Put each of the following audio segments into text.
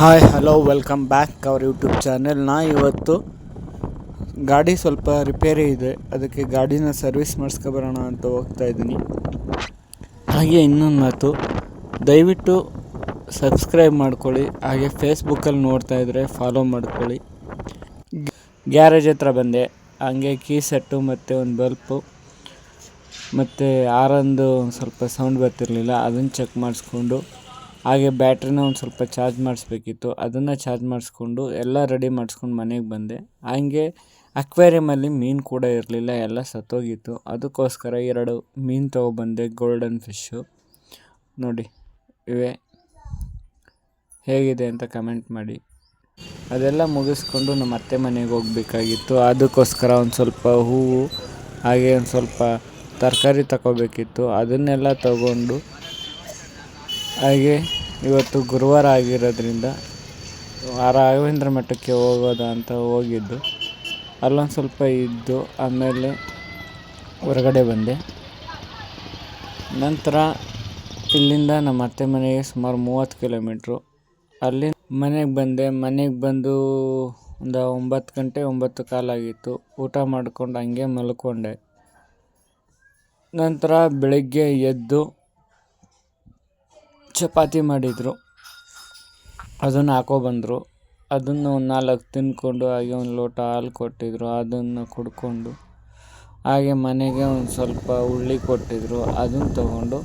Hi hello welcome back our YouTube channel ನಾ ಇವತ್ತು ಗಾಡಿ ಸ್ವಲ್ಪ ರಿಪೇರಿ ಇದೆ. ಅದಕ್ಕೆ ಗಾಡಿನ ಸರ್ವಿಸ್ ಮಾಡಿಸ್ಕೊಬರೋಣ ಅಂತ ಹೋಗ್ತಾ ಇದ್ದೀನಿ. ಹಾಗೆ ಇನ್ನೊಂದು ಮಾತು ದಯವಿಟ್ಟು ಸಬ್ಸ್ಕ್ರೈಬ್ ಮಾಡ್ಕೊಳ್ಳಿ. ಹಾಗೆ ಫೇಸ್ಬುಕ್ಕಲ್ಲಿ ನೋಡ್ತಾ ಇದ್ದರೆ ಫಾಲೋ ಮಾಡ್ಕೊಳ್ಳಿ. ಗ್ಯಾರೇಜ್ ಹತ್ರ ಬಂದೆ. ಹಂಗೆ ಕೀ ಸೆಟ್ಟು ಮತ್ತು ಒಂದು ಬಲ್ಪು ಮತ್ತು ಆರೊಂದು ಸ್ವಲ್ಪ ಸೌಂಡ್ ಬರ್ತಿರಲಿಲ್ಲ. ಅದನ್ನು ಚೆಕ್ ಮಾಡಿಸ್ಕೊಂಡು ಹಾಗೆ ಬ್ಯಾಟ್ರಿನ ಒಂದು ಸ್ವಲ್ಪ ಚಾರ್ಜ್ ಮಾಡಿಸ್ಬೇಕಿತ್ತು. ಅದನ್ನು ಚಾರ್ಜ್ ಮಾಡಿಸ್ಕೊಂಡು ಎಲ್ಲ ರೆಡಿ ಮಾಡಿಸ್ಕೊಂಡು ಮನೆಗೆ ಬಂದೆ. ಹಂಗೆ ಅಕ್ವೇರಿಯಮಲ್ಲಿ ಮೀನು ಕೂಡ ಇರಲಿಲ್ಲ, ಎಲ್ಲ ಸತ್ತೋಗಿತ್ತು. ಅದಕ್ಕೋಸ್ಕರ ಎರಡು ಮೀನು ತೊಗೊಬಂದೆ ಗೋಲ್ಡನ್ ಫಿಶ್ಶು ನೋಡಿ, ಇವೆ. ಹೇಗಿದೆ ಅಂತ ಕಮೆಂಟ್ ಮಾಡಿ. ಅದೆಲ್ಲ ಮುಗಿಸ್ಕೊಂಡು ನಮ್ಮ ಅತ್ತೆ ಮನೆಗೆ ಹೋಗಬೇಕಾಗಿತ್ತು. ಅದಕ್ಕೋಸ್ಕರ ಒಂದು ಸ್ವಲ್ಪ ಹೂವು, ಹಾಗೆ ಒಂದು ಸ್ವಲ್ಪ ತರಕಾರಿ ತಗೋಬೇಕಿತ್ತು. ಅದನ್ನೆಲ್ಲ ತಗೊಂಡು ಹಾಗೆ ಇವತ್ತು ಗುರುವಾರ ಆಗಿರೋದ್ರಿಂದ ರಾಘವೇಂದ್ರ ಮಠಕ್ಕೆ ಹೋಗೋದ ಅಂತ ಹೋಗಿದ್ದು. ಅಲ್ಲೊಂದು ಸ್ವಲ್ಪ ಇದ್ದು ಆಮೇಲೆ ಹೊರಗಡೆ ಬಂದೆ. ನಂತರ ಇಲ್ಲಿಂದ ನಮ್ಮ ಅತ್ತೆ ಮನೆಗೆ ಸುಮಾರು ಮೂವತ್ತು ಕಿಲೋಮೀಟ್ರು. ಅಲ್ಲಿ ಮನೆಗೆ ಬಂದೆ. ಮನೆಗೆ ಬಂದು ಒಂದು ಒಂಬತ್ತು ಗಂಟೆ ಒಂಬತ್ತು ಕಾಲಾಗಿತ್ತು ಊಟ ಮಾಡಿಕೊಂಡು ಹಂಗೆ ಮಲ್ಕೊಂಡೆ. ನಂತರ ಬೆಳಗ್ಗೆ ಎದ್ದು ಚಪಾತಿ ಮಾಡಿದರು. ಅದನ್ನು ಹಾಕೊಬಂದರು ಅದನ್ನು ಒಂದು ನಾಲ್ಕು ತಿಂದ್ಕೊಂಡು ಹಾಗೆ ಒಂದು ಲೋಟ ಹಾಲು ಕೊಟ್ಟಿದ್ದರು ಅದನ್ನು ಕುಡ್ಕೊಂಡು ಹಾಗೆ ಮನೆಗೆ ಒಂದು ಸ್ವಲ್ಪ ಉಳ್ಳಿ ಕೊಟ್ಟಿದ್ದರು ಅದನ್ನು ತಗೊಂಡು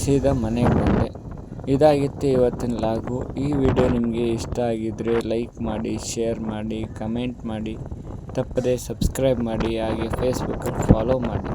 ಸೀದಾ ಮನೆಗೆ ಬಂದೆ. ಇದಾಗಿತ್ತು ಇವತ್ತಿನ ಲಾಗು. ಈ ವಿಡಿಯೋ ನಿಮಗೆ ಇಷ್ಟ ಆಗಿದ್ದರೆ ಲೈಕ್ ಮಾಡಿ, ಶೇರ್ ಮಾಡಿ, ಕಮೆಂಟ್ ಮಾಡಿ. ತಪ್ಪದೇ ಸಬ್ಸ್ಕ್ರೈಬ್ ಮಾಡಿ. ಹಾಗೆ ಫೇಸ್ಬುಕ್ಕಲ್ಲಿ ಫಾಲೋ ಮಾಡಿ.